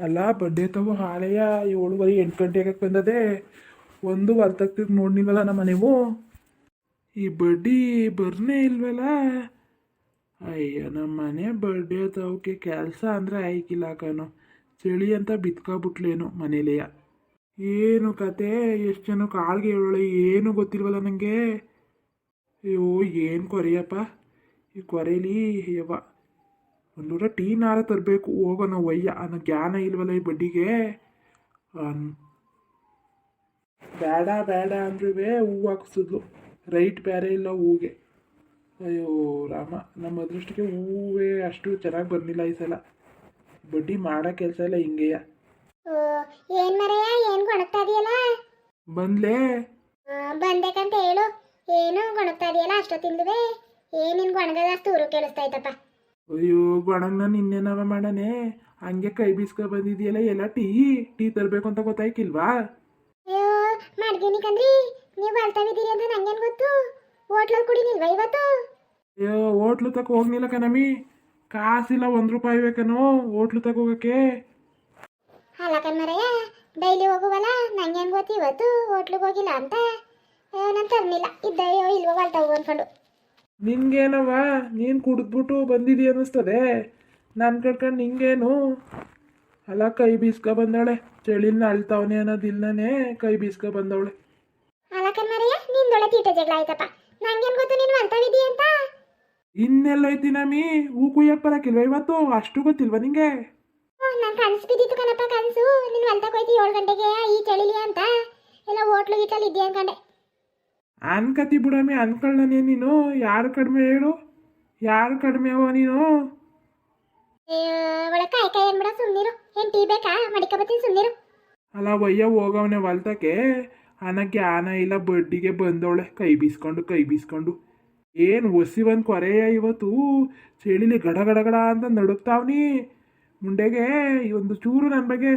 ಅಲ್ಲ ಬಡ್ಡೆ ತಗೋ ಹಾಳೆಯ ಏಳುವರೆ ಎಂಟು ಆಗಕ್ಕೆ ಬಂದದೆ ಒಂದು ವರ್ತಕ್ಕೆ ನೋಡ್ನಿಲ್ವಲ್ಲ ನಮ್ಮ ಮನೆವು ಈ ಬಡ್ಡಿ ಬರ್ನೇ ಇಲ್ವಲ್ಲ? ಅಯ್ಯ, ನಮ್ಮ ಮನೆ ಬರ್ಡೆ ತವಕ್ಕೆ ಕೆಲಸ ಅಂದರೆ ಆಯ್ಕಿಲ್ಲ ಕಣೋ. ಚಳಿ ಅಂತ ಬಿತ್ಕೊಬಿಟ್ಲೇನು ಮನೇಲೆಯ. ಏನು ಕತೆ? ಎಷ್ಟು ಜನ ಕಾಳ್ಗೆ ಹೇಳೋಳೆ ಏನು ಗೊತ್ತಿಲ್ವಲ್ಲ ನನಗೆ ಅಯ್ಯೋ, ಏನು ಕೊರೆಯಪ್ಪ? ಈ ಕೊರೆಯಲಿ ಯವ್ವ. ಒಂದೂರ ಟೀ ನಾರ ತರಬೇಕು ಹೋಗೋಣ ಒಯ್ಯ ಅನ್ನ ಜ್ಞಾನ ಇಲ್ವಲ್ಲ ಈ ಬಡ್ಡಿಗೆ? ಬೇಡ ಬೇಡ ಅಂದ್ರೂ ಹೂವು ಹಾಕ್ಸಿದ್ಲು. ರೈಟ್ ಬೇರೆ ಇಲ್ಲ ಹೂಗೆ. ಅಯ್ಯೋ ರಾಮ ನಮ್ಮ ಅದೃಷ್ಟಕ್ಕೆ ಹೂವೇ ಅಷ್ಟು ಚೆನ್ನಾಗಿ ಬಂದಿಲ್ಲ ಈ ಸಲ. ಬಡ್ಡಿ ಮಾಡೋ ಕೆಲಸ ಇಲ್ಲ ಹಿಂಗೆಯ? ಏನ್ ಮರೆಯ ಏನ್ ಗೊಣಗ್ತಾ ಇದೆಯಲ್ಲ? ಬಂದ್ಲೇ? ಬಂದೇಕಂತ ಹೇಳು. ಏನು ಗೊಣಗ್ತಾ ಇದೆಯಲ್ಲ ಅಷ್ಟೊತ್ತಿಂದುವೆ. ಏನಿನ್ ಗೊಣಗದ ಅಷ್ಟು ಊರು ಕೇಳಿಸ್ತಾ ಐತಪ್ಪ ಅಯ್ಯೋ ಗೊಣಗ್ನ ನಿನ್ನೆನವ ಮಾಡನೆ ಹಂಗೆ ಕೈ ಬೀಸ್ಕೊ ಬಂದಿದೆಯಲ್ಲ ಎಲ್ಲ ಟೀ ಟೀ ತರಬೇಕು ಅಂತ ಗೊತ್ತಾಯ್ಕಿಲ್ವಾ? ಅಯ್ಯೋ ಮಾಡ್ತೀನಿ ಕಂದ್ರಿ ನೀವು ಬರ್ತಾವಿದ್ದೀರಿ ಅಂತ ನಂಗೇನ್ ಗೊತ್ತು? ಹೋಟ್ಲಲ್ಲಿ ಕುಡಿನಿಲ್ವಾ ಇವತ್ತು? ಅಯ್ಯೋ ಹೋಟ್ಲು ತಕ ಹೋಗ್ನಿಲ್ಲ ಕಣಮಿ. ಕಾಸಿಲ್ಲ ಒಂದು ರೂಪಾಯಿ ಬೇಕನೋ ಹೋಟ್ಲು ತಕ ಹೋಗಕ್ಕೆ. ಅಲ್ಲ ಕಣ್ಮರಯ್ಯ ಡೈಲಿ ಹೋಗುವಲ್ಲ ನಂಗೇನ್ ಗೊತ್ತು ಇವತ್ತು ಹೋಟ್ಲಿಗೆ ಹೋಗಿಲ್ಲ ಅಂತ? ನಾನು ತರ್ನಿಲ್ಲ. ಇದ್ದಯ್ಯೋ ಇಲ್ವೋ ಹೊಲ್ತಾವು ಅನ್ಕೊಂಡು. ನಿನ್ಗೇನವ ನೀನು ಕುಡಿದ್ಬಿಟ್ಟು ಬಂದಿದಿ ಅನ್ನಿಸ್ತದೆ. ನಾನು ಕಟ್ಕೊಂಡು ನಿಂಗೇನು? ಅಲ್ಲ ಕೈ ಬೀಸ್ಕೊ ಬಂದವಳೆ ಚಳಿನ ಅಳ್ತಾವನೆ ಅನ್ನೋದಿಲ್ಲನೇ ಕೈ ಬೀಸ್ಕೊ ಬಂದವಳೆ. ಅಲ್ಲ ಕಣ್ಮರಯ್ಯ ನಿಂದೊಳೆ ತೀಟ ಜಗಳ ಆಯ್ತಪ್ಪ. ನಂಗೇನ್ ಗೊತ್ತು ನೀನು ಹೊಲ್ತಾವಿದ್ದೀ ಅಂತ? ಇನ್ನೆಲ್ಲೈತಿ ನಮಿ? ಹೂ ಕುಯ್ಯಕ್ ಬರಕಿಲ್ವ ಇವತ್ತು? ಅಷ್ಟು ಗೊತ್ತಿಲ್ವ ನಿಂಗೆ? ನಾನು ಕನಸು ಬಿದ್ದಿತ್ತು ಕಣಪ್ಪ ಕನಸು. ನೀನು ಹೊಲ್ತಕ್ಕೆ ಹೋಯ್ತು ಏಳು ಗಂಟೆಗೆ ಈ ಚಳಿಲಿ ಅಂತ? ಎಲ್ಲ ಹೋಟ್ಲು ಗೀಟ್ಲಲ್ಲಿ ಇದ್ದೀಯ ಅನ್ಕೊಂಡೆ. ಅನ್ಕತಿ ಬಿಡಮಿ ಅನ್ಕೊಳ್ಳನೇ ನೀನು ಯಾರು ಕಡಿಮೆ ಹೇಳು? ಯಾರು ಕಡಿಮೆ ಅವ ನೀನು? ಅಯ್ಯೋ, ಒಳ ಕಾಯಿ ಕಾಯಿ ಅನ್ಬಿಡ ಸುಮ್ಮನಿರು ಏನು ಟೀ ಬೇಕಾ? ಮಡಿಕ ಬತ್ತೀನಿ ಸುಮ್ಮನಿರು ಅಲ್ಲ ಒಯ್ಯ ಹೋಗವನೆ ಹೊಲ್ತಕ್ಕೆ. ಅನ್ನಕ್ಕೆ ಆನ ಇಲ್ಲ ಬಡ್ಡಿಗೆ ಬಂದವಳೆ. ಕೈ ಬೀಸ್ಕೊಂಡು ಕೈ ಬೀಸ್ಕೊಂಡು. ಏನು ಒಸಿ ಒಂದು ಕೊರೆಯ ಇವತ್ತು? ಚಳಿಲಿ ಗಡ ಗಡ ಗಡ ಅಂತ ನಡುಕ್ತಾವ್ನಿ ಮುಂಡೆಗೆ ಈ ಒಂದು ಚೂರು ನನ್ನ ಬಗ್ಗೆ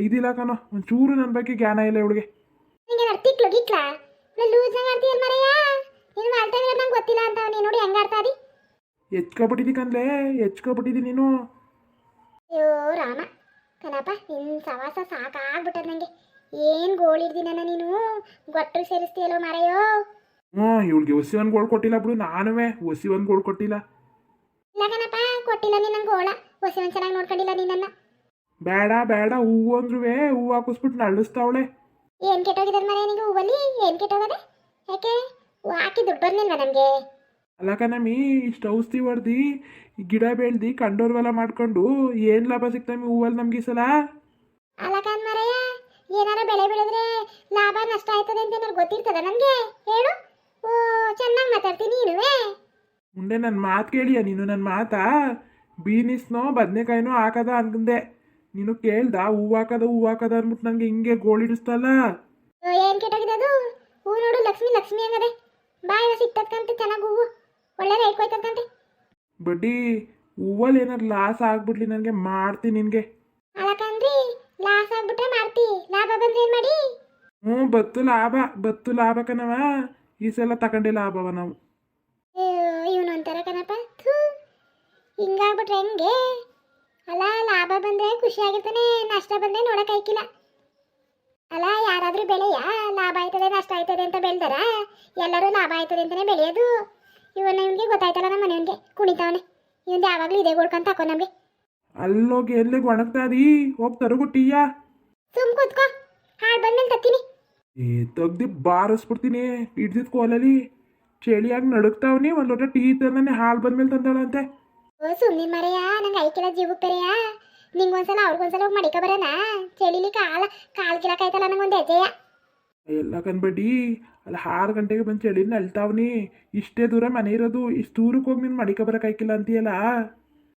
ಇದಿಲ್ಲ ಕಣೋ. ಒಂದು ಚೂರು ನನ್ನ ಬಗ್ಗೆ ಜ್ಞಾನ ಇಲ್ಲ ಇವಳಿಗೆ. ಗಿಕ್ಲಾ ಲೂಸ್ ಹಂಗೆ ಆಡ್ತೀಯಲ್ಲ ಮರೆಯ? ನೀನು ನಂಗೆ ಗೊತ್ತಿಲ್ಲ ಅಂತ ನೀನು ನೋಡಿ ಹೆಂಗೆ ಆಡ್ತಾ ಇದಿ ಕನ್ಲೆ ಹೆಚ್ಕೊಬಿಟ್ಟಿದ್ದಿ ನೀನು? ಅಯ್ಯೋ ರಾಮ. ಕಣಪ್ಪ ನಿನ್ನ ಸವಾಸ ಸಾಕಾಗ್ಬಿಟ್ಟದ ನನಗೆ ಏನು ಗೋಳಿಡ್ದಿನ ನೀನು? ಗೊಟ್ಟರು ಸೇರಿಸ್ತೀಯಲ್ಲೋ ಮರೆಯೋ? ಹ್ಞೂ ಇವಳಿಗೆ ಒಸಿ ಒಂದು ಗೋಳು ಕೊಟ್ಟಿಲ್ಲ ಬಿಡು ನಾನುವೇ ಒಸಿ ಒಂದು ಗೋಳು ಕೊಟ್ಟಿಲ್ಲ. ಇಲ್ಲ ಕಣಪ್ಪ ಕೊಟ್ಟಿಲ್ಲ ನೀನು ನಂಗೆ ಗೋಳ. ಹೊಸ ಒಂದು ಚೆನ್ನಾಗಿ ನೋಡ್ಕೊಂಡಿಲ್ಲ ನೀನನ್ನ. ಬೇಡ ಬೇಡ ಹೂವು ಅಂದ್ರೂ ಹೂವು ಹಾಕಿಸ್ಬಿಟ್ಟು ನಳ್ಳಿಸ್ತಾವಳೆ ಏನು ಕೆಟ್ಟೋಗಿದ್ ಮರೆ ನಿಂಗೆ ಹೂವಲ್ಲಿ? ಏನ್ ಕೆಟ್ಟೋಗದೆ? ಯಾಕೆ? ವಾಕಿ ಹಾಕಿ ದುಡ್ಡು ಬರ್ಲಿಲ್ವಾ ನಮಗೆ? ಅಲ್ಲಕ ನಮಿ ಇಷ್ಟು ಔಷಧಿ ಹೊಡ್ದು ಗಿಡ ಬೆಳ್ದು ಕಂಡೋರ್ವಲ್ಲ ಮಾಡ್ಕೊಂಡು ಏನ್ ಲಾಭ ಸಿಗ್ತಮ್ಮಿ ಹೂವಲ್ಲಿ ನಮ್ಗೆ ಈ ಸಲ? ಅಲ್ಲ ಮರಯ್ಯ ಮರೆಯ ಏನಾರ ಬೆಳೆ ಬೆಳೆದ್ರೆ ಲಾಭ ನಷ್ಟ ಆಯ್ತದೆ ಅಂತ ಏನಾರು ಗೊತ್ತಿರ್ತದ ನನಗೆ ಹೇಳು. ಓ ಚೆನ್ನಾಗಿ ಮಾತಾಡ್ತೀನಿ ನೀನುವೆ ಮುಂದೆ ನನ್ನ ಮಾತು ಕೇಳಿಯ ನೀನು ನನ್ನ ಮಾತಾ? ಬೀನಿಸ್ನೋ ಬದನೆಕಾಯಿನೋ ಹಾಕದ ಅನ್ಕಂದೆ ನೀನು ಕೇಳ್ದ? ಹೂವು ಹಾಕದ ಹೂವು ಹಾಕದ ಅಂದ್ಬಿಟ್ಟು ನಂಗೆ ಹಿಂಗೆ ಗೋಳಿಡಿಸ್ತಲ್ಲ ಏನು ಕೆಟ್ಟಾಗಿದೆ ಅದು? ಹೂ ನೋಡು ಲಕ್ಷ್ಮಿ ಲಕ್ಷ್ಮಿ ಹಂಗದೆ. ಬಾಯ್ ಸಿಕ್ತದ್ಕಂತೆ ಚೆನ್ನಾಗಿ ಹೂವು. ಒಳ್ಳೆ ರೇಟ್ ಹೋಯ್ತದ್ಕಂತೆ ಬಡ್ಡಿ ಹೂವಲ್ಲಿ ಏನಾರು ಲಾಸ್ ಆಗ್ಬಿಡ್ಲಿ ನನಗೆ ಮಾಡ್ತೀನಿ ನಿನಗೆ. ಅಲ್ಲ ಕಣ್ರಿ ಲಾಸ್ ಆಗ್ಬಿಟ್ರೆ ಮಾಡ್ತಿ. ಲಾಭ ಬಂದ್ರೆ ಏನು ಮಾಡಿ? ಹ್ಞೂ ಬತ್ತು ಲಾಭ ಬತ್ತು ಲಾಭ ಕಣವ. ಈ ಸಲ ತಗೊಂಡಿ ಲಾಭವ ನಾವು. ಇವನು ಅಂತಾರ ಕಣಪ್ಪ. ಹಿಂಗಾಗ್ಬಿಟ್ರೆ ಹೆಂಗೆ? ಬಂದ್ರೆ ಖುಷಿಯಾಗಿರ್ತಾನೆ ನಷ್ಟ ಬಂದ್ರೆ ನೋಡಕ್ ಐಕಿಲ್ಲ ಅಲ್ಲ ಯಾರಾದ್ರೂ ಬೆಳೆಯ? ಲಾಭ ಆಯ್ತದೆ ನಷ್ಟ ಆಯ್ತದೆ ಅಂತ ಬೆಳ್ದಾರ? ಎಲ್ಲರೂ ಲಾಭ ಆಯ್ತದೆ ಅಂತಾನೆ ಬೆಳೆಯೋದು? ಇವನ್ನ ಇವನಿಗೆ ಗೊತ್ತಾಯ್ತಲ್ಲ ನಮ್ಮ ಮನೆಯವನಿಗೆ ಕುಣಿತಾವನೆ. ಇವಂದು ಯಾವಾಗಲೂ ಇದೇ ಕೊಡ್ಕೊಂತ ಹಾಕೋ ನಮಗೆ. ಅಲ್ಲೋಗಿ ಎಲ್ಲಿಗೆ ಇದೀ? ಹೋಗಿ ತರುಗುಟ್ಟಿಯ? ಸುಮ್ ಕೂತ್ಕೋ ಹಾಡು ಬಂದ್ಮೇಲೆ ತತ್ತೀನಿ. ಏ ತೆಗ್ದು ಬಾರಿಸ್ಬಿಡ್ತೀನಿ ಹಿಡ್ದಿದ್ ಕೋಲಲ್ಲಿ. ಚಳಿಯಾಗಿ ನಡುಕ್ತಾವ್ನಿ ಒಂದು ಲೋಟ ಟೀ ತಂದಾನೆ ಹಾಲು ಬಂದ್ಮೇಲೆ ತಂದಾಳಂತೆ. ಓ ಸುಮ್ಮನೆ ಮರೆಯ? ನಂಗೆ ಐಕಿಲ್ಲ ಜೀವಕ್ಕೆ ಬೇರೆಯ ನಿಂಗೊಂದ್ಸಲ ಅವ್ರಿಗೊಂದ್ಸಲ ಹೋಗಿ ಮಡಿಕ ಬರೋಣ ಚಳಿಲಿ ಕಾಲ ಕಾಲ್ ಕಿಲಕಾಯ್ತಲ್ಲ ನಂಗೊಂದು ಹೆಜ್ಜೆಯ? ಎಲ್ಲ ಕನ್ಬೇಡಿ ಅಲ್ಲಿ ಆರು ಗಂಟೆಗೆ ಬಂದು ಚಳಿ ನಲ್ತಾವ್ನಿ ಇಷ್ಟೇ ದೂರ ಮನೆ ಇರೋದು ಇಷ್ಟು ದೂರಕ್ಕೆ ಹೋಗಿ ನೀನು ಮಡಿಕ ಬರೋಕಾಯ್ಕಿಲ್ಲ ಅಂತೀಯಲ್ಲ?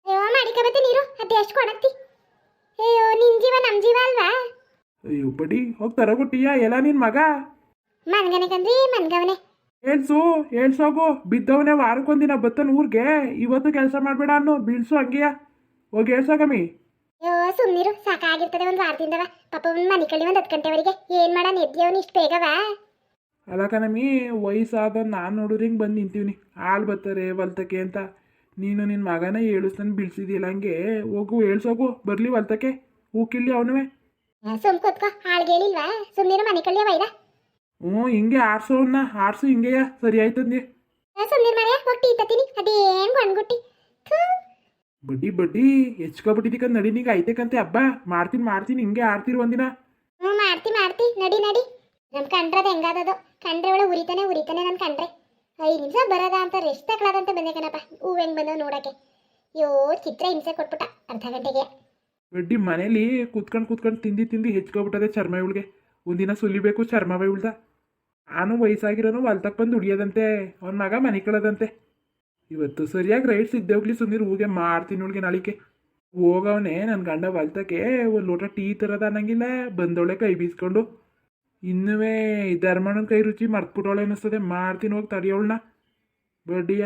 ಅಯ್ಯೋ ಮಡಿಕ ಬತ್ತೆ ನೀರು ಅದು ಎಷ್ಟು ಕೊಡತ್ತಿ ಅಯ್ಯೋ ನಿನ್ ಜೀವ ನಮ್ಮ ಜೀವ ಅಲ್ವಾ? ಅಯ್ಯೋ ಬಡಿ ಹೋಗಿ ತರಗುಟ್ಟಿಯ ಎಲ್ಲ ನಿನ್ನ ಮಗ? ಮನ್ಗನೆ ಕಂದ್ರಿ ಮನ್ಗವನೆ. ಹೇಳ್ಸು ಹೇಳ್ಸೋಗು ಬಿದ್ದವನೇ ವಾರಕ್ಕೊಂದಿನ ಬತ್ತನ್ ಊರಿಗೆ ಇವತ್ತು ಕೆಲಸ ಮಾಡಬೇಡ ಅನ್ನೋ ಬೀಳ್ಸು ಹಂಗೆಯ? ಹೋಗಿ ಹೇಳ್ಸೋಗಮ್ಮಿ ಅಯ್ಯೋ ಸುಮ್ಮನಿರು ಸಾಕಾಗಿರ್ತದೆ ಒಂದು ವಾರದಿಂದವ. ಪಾಪ ಒಂದು ಮನೆ ಕಳಿ ಒಂದು ಹತ್ತು ಗಂಟೆವರೆಗೆ. ಏನ್ ಮಾಡೋಣ ನೆದ್ದಿಯವನು ಇಷ್ಟು ಬೇಗವಾ? ಅಲ್ಲ ಕಣಮ್ಮಿ ವಯಸ್ಸಾದ ನಾನು ನೋಡೋರು ಹಿಂಗೆ ಬಂದು ನಿಂತೀವ್ನಿ. ಹಾಲು ಬರ್ತಾರೆ ಹೊಲ್ತಕ್ಕೆ ಅಂತ. ನೀನು ನಿನ್ನ ಮಗನ ಏಳಿಸ್ತಾನೆ ಬೀಳ್ಸಿದಿಲ್ಲ ಹಂಗೆ. ಹೋಗು ಹೇಳ್ಸೋಗು ಬರಲಿ ಹೊಲ್ತಕ್ಕೆ ಹೂಕಿಲ್ಲಿ ಅವನವೇ. ಸುಮ್ ಕೂತ್ಕೋ. ಹಾಳು ಹೇಳಿಲ್ವಾ? ಸುಮ್ಮನೆ ಮನೆ ಕಳ್ಳಿಯ ವೈರ ಹ್ಞೂ ಹಿಂಗೆ ಆರ್ಸೋ ಅವನ್ನ ಆರ್ಸು ಹಿಂಗೆಯ. ಸರಿ ಆಯ್ತಂದಿ ನೀ ಮನೆ ಹೋಗಿ ಹೊಟ್ಟಿ ತತ್ತೀನಿ. ಅದೇನ್ ಗೊಂಡ್ಗುಟ್ಟಿ. ಥೂ. ಬಡ್ಡಿ ಬಡ್ಡಿ ಹೆಚ್ಕೊಬಿಟ್ಟಿದ್ದಕ್ಕ ನಡಿ ನಿಂಗೆ ಐತೆಕಂತೆ ಹಬ್ಬ. ಮಾಡ್ತೀನಿ ಮಾಡ್ತೀನಿ ಹಿಂಗೆ ಆಡ್ತೀರಿ ಒಂದಿನ. ಹ್ಞೂ ಮಾಡ್ತಿ ಮಾಡ್ತಿ. ನಡಿ ನಡಿ. ನಮ್ ಕಂಡ್ರದ ಹೆಂಗಾದದು ಕಂಡ್ರೆ ಒಳ ಉರಿತಾನೆ ಉರಿತಾನೆ ನನ್ ಕಂಡ್ರೆ. ಐದು ನಿಮಿಷ ಬರದ ಅಂತ ರೆಸ್ಟ್ ತಗೊಳ್ಳೋದಂತ ಬಂದೆ ಕಣಪ್ಪ. ಹೂವು ಹೆಂಗ್ ಬಂದವು ನೋಡಕ್ಕೆ. ಅಯ್ಯೋ ಚಿತ್ರ ಹಿಂಸೆ ಕೊಟ್ಬಿಟ್ಟ ಅರ್ಧ ಗಂಟೆಗೆ. ಬಡ್ಡಿ ಮನೇಲಿ ಕುತ್ಕೊಂಡು ಕುತ್ಕೊಂಡು ತಿಂದು ತಿಂದು ಹೆಚ್ಕೊಬಿಟ್ಟದೆ ಚರ್ಮ ಇವಳಿಗೆ. ಒಂದಿನ ಸುಲಿಬೇಕು ಚರ್ಮವೇ ಉಳ್ದ ನಾನು ವಯಸ್ಸಾಗಿರೋನು ಹೊಲ್ತಕ್ಕೆ ಬಂದು ಉಳಿಯೋದಂತೆ ಅವನ ಮಗ ಮನೆ ಕಳದಂತೆ ಇವತ್ತು ಸರಿಯಾಗಿ ರೈಟ್ ಸಿದ್ದೆ ಹೋಗ್ಲಿ ಸುಂದಿರು ಹೂಗೆ ಮಾಡ್ತೀನಿ ಅವಳಿಗೆ ನಾಳಿಕೆ ಹೋಗವನೆ ನನ್ನ ಗಂಡ ಹೊಲ್ತಕ್ಕೆ ಒಂದು ಲೋಟ ಟೀ ತರದ ಅನ್ನಂಗಿಲ್ಲ ಬಂದವಳೆ ಕೈ ಬೀಸ್ಕೊಂಡು. ಇನ್ನುವೇ ಧರ್ಮಣ್ಣನ ಕೈ ರುಚಿ ಮರ್ತ್ಬಿಟ್ಟವಳೆ ಅನ್ನಿಸ್ತದೆ ಮಾಡ್ತೀನಿ ಹೋಗಿ ತಡಿಯೋಳನ್ನ ಬಡ್ಡಿಯ.